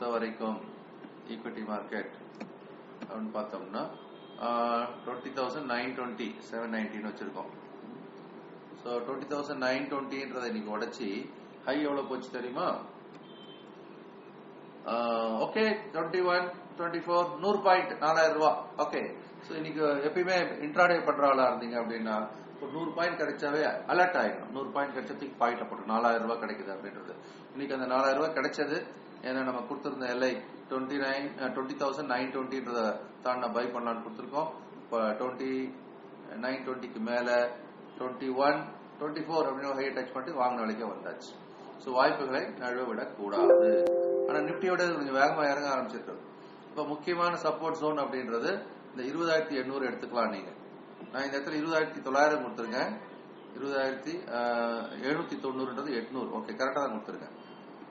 பொறுத்த வரைக்கும் equity market அப்படின்னு பார்த்தோம்னா twenty thousand nine twenty seven நைன்டின்னு வச்சிருக்கோம். ஸோ டுவெண்ட்டி தௌசண்ட் நைன் டுவெண்ட்டின்றதை இன்னைக்கு உடைச்சி ஹை எவ்வளோ போச்சு தெரியுமா? Okay twenty one twenty four நூறு பாயிண்ட் நாலாயிரம் ரூபா. ஓகே ஸோ இன்னைக்கு எப்பயுமே இன்ட்ராடே பண்றவளா இருந்தீங்க அப்படின்னா ஒரு நூறு பாயிண்ட் கிடைச்சாவே அலர்ட் ஆயிடும். நூறு பாயிண்ட் கிடைச்சதுக்கு பாயிண்ட் போட்டு நாலாயிரம் ரூபாய் கிடைக்குது அப்படின்றது. இன்னைக்கு அந்த நாலாயிரம் ரூபாய் கிடைச்சது ஏன்னா நம்ம கொடுத்துருந்த LI twenty nine twenty thousand nine டுவெண்ட்டின்றத தான் பை பண்ணலான்னு கொடுத்துருக்கோம். இப்போ டுவெண்ட்டி நைன் டுவெண்ட்டிக்கு மேல டுவெண்ட்டி ஒன் டுவெண்ட்டி ஃபோர் அப்படின்னு ஹை டச் பண்ணிட்டு வாங்கின விலைக்கே வந்தாச்சு. ஸோ வாய்ப்புகளை நழுவ விடக்கூடாது ஆனா நிப்டியோட கொஞ்சம் வேகமா இறங்க ஆரம்பிச்சிருக்கு. இப்போ முக்கியமான சப்போர்ட் ஜோன் அப்படின்றது இந்த இருபதாயிரத்தி எண்ணூறு எடுத்துக்கலாம் நீங்க. நான் இந்த இடத்துல இருபதாயிரத்தி தொள்ளாயிரம் கொடுத்துருங்க இருபதாயிரத்தி எழுநூத்தி தொண்ணூறுன்றது எட்நூறு ஓகே கரெக்டா தான் கொடுத்துருக்கேன்.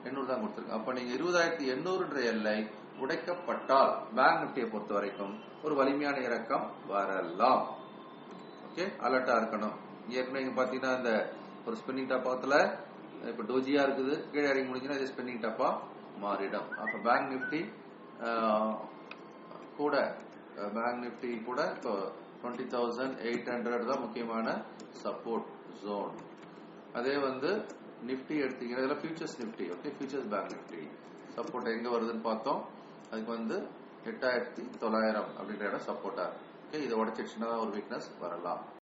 எண்ணூறு தான் கொடுத்துருக்கேன். அப்ப நீங்க இருபதாயிரத்தி எண்ணூறுன்ற எல்லை உடைக்கப்பட்டால் பேங்க் நிப்டியை பொறுத்த வரைக்கும் ஒரு வலிமையான இறக்கம் வரலாம். ஓகே அலர்ட்டா இருக்கணும். ஏற்கனவே இங்க பாத்தீங்கன்னா இந்த ஒரு ஸ்பின்னிங் டாப் பக்கத்துல இப்ப டோஜியா இருக்குது. கீழே இறங்கி முடிஞ்சுன்னா இது ஸ்பின்னிங் டாப்பா மாறிடும். அப்ப பேங்க் நிப்டி கூட பேங்க் நிப்டி கூட இப்போ டுவெண்ட்டி தௌசண்ட் எயிட் ஹண்ட்ரட் தான் முக்கியமான சப்போர்ட் ஜோன் அதே வந்து நிப்டி எடுத்தீங்கன்னா இதில் futures Nifty okay futures bank Nifty support எங்க வருதுன்னு பார்த்தோம். அதுக்கு வந்து எட்டாயிரத்தி தொள்ளாயிரம் அப்படின்ற இடம் சப்போர்ட்டா ஓகே இதை உடச்சிடுச்சுன்னா ஒரு வீக்னஸ் வரலாம்.